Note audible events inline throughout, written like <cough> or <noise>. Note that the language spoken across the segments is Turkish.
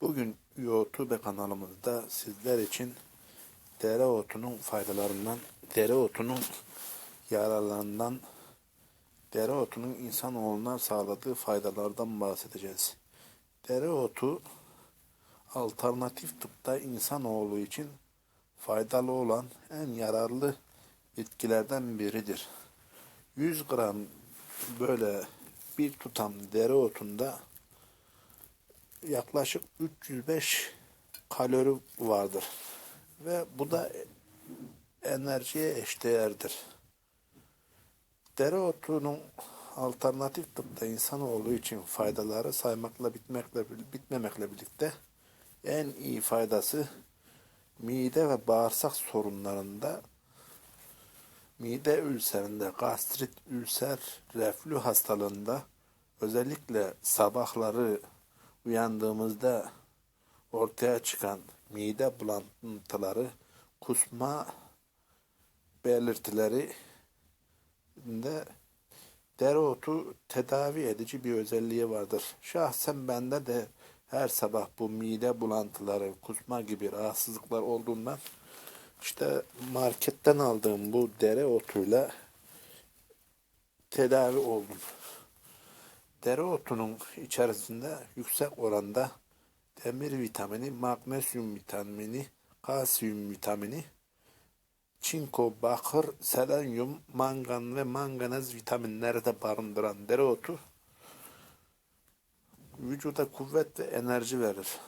Bugün YouTube kanalımızda sizler için dereotunun faydalarından, dereotunun yararlarından, dereotunun insanoğluna sağladığı faydalardan bahsedeceğiz. Dereotu alternatif tıpta insanoğlu için faydalı olan en yararlı bitkilerden biridir. 100 gram böyle bir tutam dereotunda yaklaşık 305 kalori vardır. Ve bu da enerjiye eşdeğerdir. Dereotunun alternatif tıpta insanoğlu için faydaları saymakla bitmekle bitmemekle birlikte en iyi faydası mide ve bağırsak sorunlarında mide ülserinde, gastrit, ülser, reflü hastalığında özellikle sabahları uyandığımızda ortaya çıkan mide bulantıları, kusma belirtileri de dereotu tedavi edici bir özelliği vardır. Şahsen bende de her sabah bu mide bulantıları, kusma gibi rahatsızlıklar olduğundan işte marketten aldığım bu dereotuyla tedavi oldum. Dereotunun içerisinde yüksek oranda demir vitamini, magnezyum vitamini, kalsiyum vitamini, çinko, bakır, selenyum, mangan ve manganez vitaminleri de barındıran dereotu vücuda kuvvet ve enerji verir.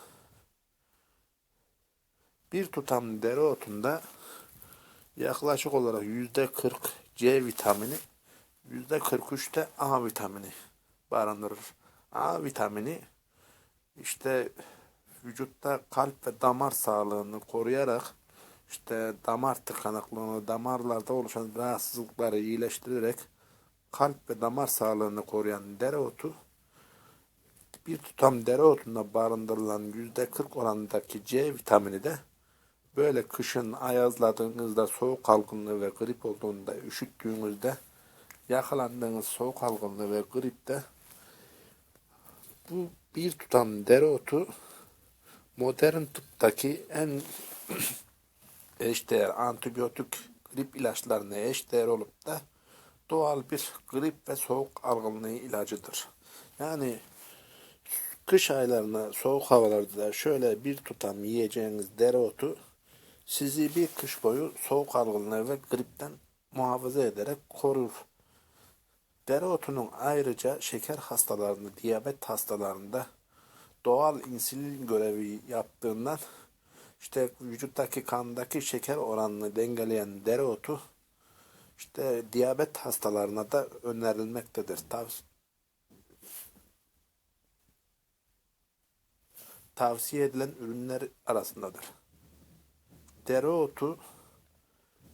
Bir tutam dereotunda yaklaşık olarak yüzde 40 C vitamini, yüzde 43 de A vitamini barındırır. A vitamini işte vücutta kalp ve damar sağlığını koruyarak işte damar tıkanıklığını, damarlarda oluşan rahatsızlıkları iyileştirerek kalp ve damar sağlığını koruyan dereotu bir tutam dereotunda barındırılan yüzde 40 oranındaki C vitamini de böyle kışın ayazladığınızda soğuk algınlığı ve grip olduğunda üşüttüğünüzde yakalandığınız soğuk algınlığı ve gripte bu bir tutam dereotu modern tıptaki en <clears throat> eşdeğer antibiyotik grip ilaçlarına eşdeğer olup da doğal bir grip ve soğuk algınlığı ilacıdır. Yani kış aylarına soğuk havalarda şöyle bir tutam yiyeceğiniz dereotu sizi bir kış boyu soğuk algınlığı ve gripten muhafaza ederek korur. Dereotunun ayrıca şeker hastalarında, diyabet hastalarında doğal insülin görevi yaptığından işte vücuttaki kandaki şeker oranını dengeleyen dereotu işte diyabet hastalarına da önerilmektedir. Tavs tavsiye edilen ürünler arasındadır. Dereotu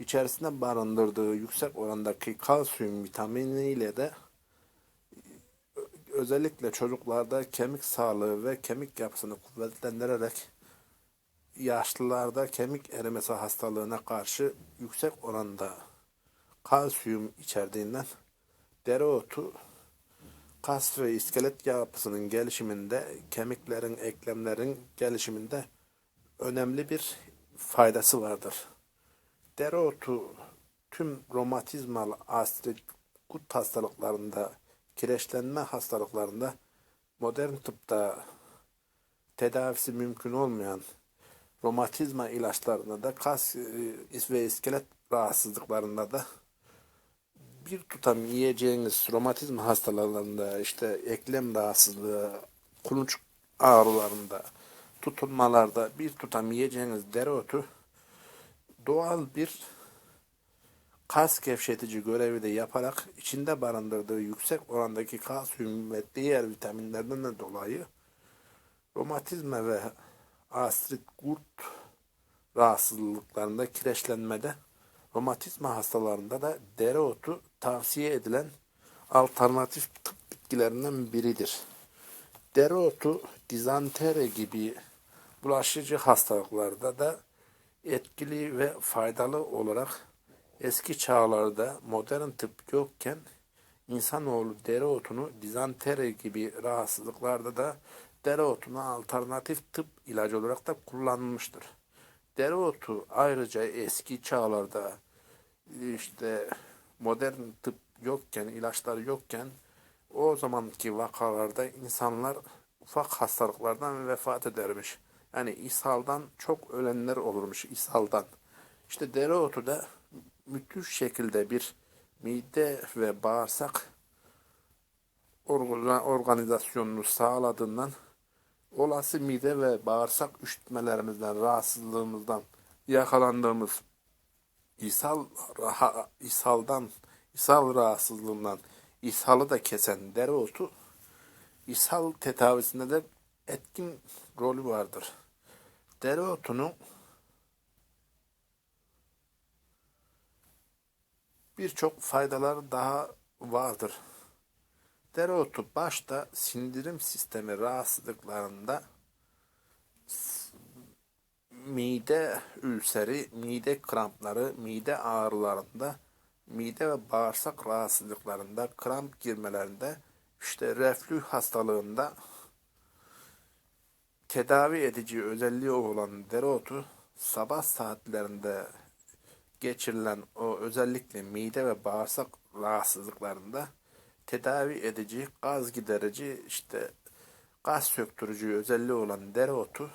içerisinde barındırdığı yüksek orandaki kalsiyum vitaminiyle de özellikle çocuklarda kemik sağlığı ve kemik yapısını kuvvetlendirerek yaşlılarda kemik erimesi hastalığına karşı yüksek oranda kalsiyum içerdiğinden dereotu kas ve iskelet yapısının gelişiminde, kemiklerin, eklemlerin gelişiminde önemli bir faydası vardır. Dereotu tüm romatizmal astrit gut hastalıklarında, kireçlenme hastalıklarında modern tıpta tedavisi mümkün olmayan romatizma ilaçlarında da kas e, ve iskelet rahatsızlıklarında da bir tutam yiyeceğiniz romatizma hastalarında işte eklem rahatsızlığı, kulunç ağrılarında, tutunmalarda bir tutam yiyeceğiniz dereotu doğal bir kas gevşetici görevi de yaparak içinde barındırdığı yüksek orandaki kalsiyum ve diğer vitaminlerden de dolayı romatizma ve astrit gut rahatsızlıklarında kireçlenmede romatizma hastalarında da dereotu tavsiye edilen alternatif tıp bitkilerinden biridir. Dereotu dizantere gibi bulaşıcı hastalıklarda da etkili ve faydalı olarak eski çağlarda modern tıp yokken insanoğlu dereotunu dizantere gibi rahatsızlıklarda da dereotuna alternatif tıp ilacı olarak da kullanılmıştır. Dereotu ayrıca eski çağlarda işte modern tıp yokken, ilaçlar yokken o zamanki vakalarda insanlar ufak hastalıklardan vefat edermiş. Yani ishaldan çok ölenler olurmuş ishaldan. İşte dereotu da müthiş şekilde bir mide ve bağırsak orga- organizasyonunu sağladığından olası mide ve bağırsak üşütmelerimizden, rahatsızlığımızdan yakalandığımız ishal, raha, ishaldan, ishal rahatsızlığından ishalı da kesen dereotu ishal tedavisinde de etkin rolü vardır. Dereotunun birçok faydaları daha vardır. Dereotu başta sindirim sistemi rahatsızlıklarında mide ülseri, mide krampları, mide ağrılarında, mide ve bağırsak rahatsızlıklarında, kramp girmelerinde, işte reflü hastalığında tedavi edici özelliği olan dereotu sabah saatlerinde geçirilen o özellikle mide ve bağırsak rahatsızlıklarında tedavi edici, gaz giderici, işte gaz söktürücü özelliği olan dereotu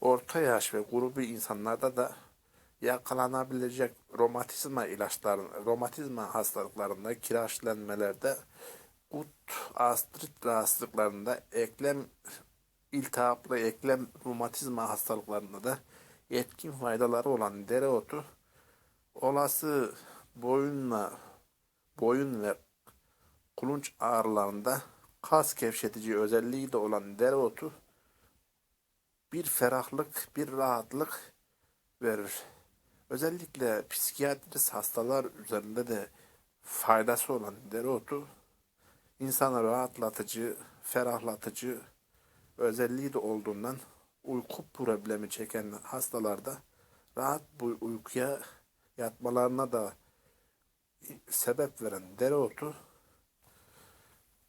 orta yaş ve grubu insanlarda da yakalanabilecek romatizma ilaçların, romatizma hastalıklarında, kireçlenmelerde, gut, astrit rahatsızlıklarında, eklem iltihaplı eklem romatizma hastalıklarında da etkin faydaları olan dereotu olası boyunla boyun ve kulunç ağrılarında kas gevşetici özelliği de olan dereotu bir ferahlık, bir rahatlık verir. Özellikle psikiyatrist hastalar üzerinde de faydası olan dereotu insanı rahatlatıcı, ferahlatıcı özelliği de olduğundan uyku problemi çeken hastalarda rahat bu uykuya yatmalarına da sebep veren dereotu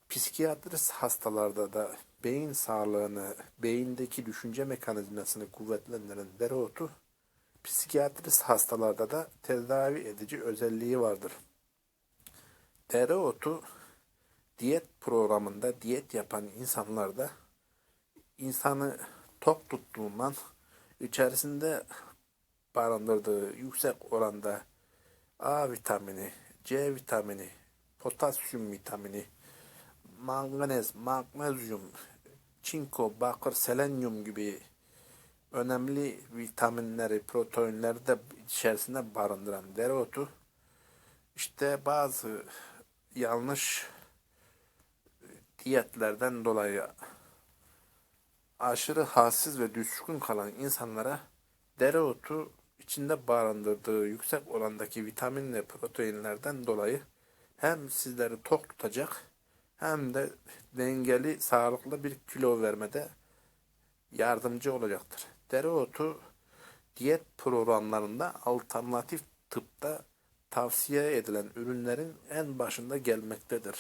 psikiyatrist hastalarda da beyin sağlığını, beyindeki düşünce mekanizmasını kuvvetlendiren dereotu psikiyatrist hastalarda da tedavi edici özelliği vardır. Dereotu diyet programında diyet yapan insanlarda insanı tok tuttuğundan içerisinde barındırdığı yüksek oranda A vitamini, C vitamini, potasyum vitamini, manganez, magnezyum, çinko, bakır, selenyum gibi önemli vitaminleri, proteinleri de içerisinde barındıran dereotu. İşte bazı yanlış diyetlerden dolayı aşırı halsiz ve düşkün kalan insanlara dereotu içinde barındırdığı yüksek orandaki vitamin ve proteinlerden dolayı hem sizleri tok tutacak hem de dengeli, sağlıklı bir kilo vermede yardımcı olacaktır. Dereotu diyet programlarında alternatif tıpta tavsiye edilen ürünlerin en başında gelmektedir.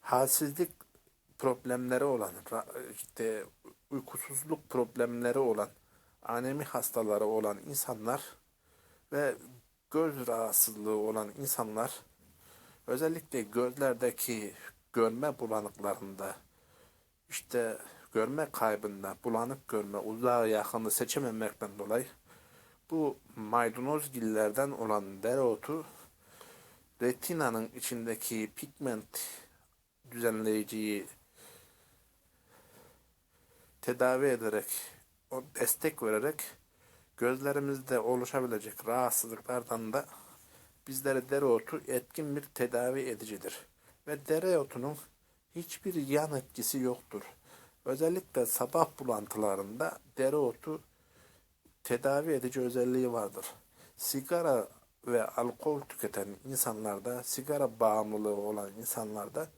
Halsizlik problemleri olan, işte uykusuzluk problemleri olan, anemi hastaları olan insanlar ve göz rahatsızlığı olan insanlar özellikle gözlerdeki görme bulanıklarında işte görme kaybında bulanık görme uzağa yakını seçememekten dolayı bu maydanoz gillerden olan dereotu retinanın içindeki pigment düzenleyiciyi tedavi ederek, o destek vererek gözlerimizde oluşabilecek rahatsızlıklardan da bizlere dereotu etkin bir tedavi edicidir. Ve dereotunun hiçbir yan etkisi yoktur. Özellikle sabah bulantılarında dereotu tedavi edici özelliği vardır. Sigara ve alkol tüketen insanlarda, sigara bağımlılığı olan insanlarda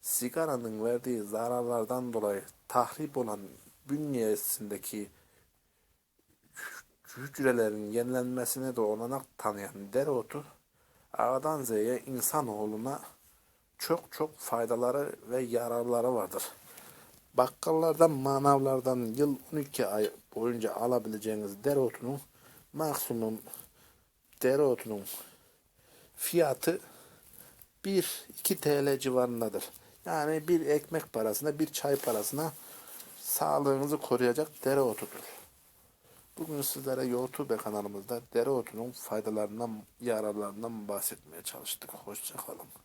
sigaranın verdiği zararlardan dolayı tahrip olan bünyesindeki hücrelerin yenilenmesine de olanak tanıyan dereotu A'dan Z'ye insanoğluna çok çok faydaları ve yararları vardır. bakkallardan, manavlardan yıl 12 ay boyunca alabileceğiniz dereotunun maksimum dereotunun fiyatı 1-2 TL civarındadır. Yani bir ekmek parasına, bir çay parasına sağlığınızı koruyacak dereotudur. Bugün sizlere YouTube kanalımızda dereotunun faydalarından, yararlarından bahsetmeye çalıştık. Hoşçakalın.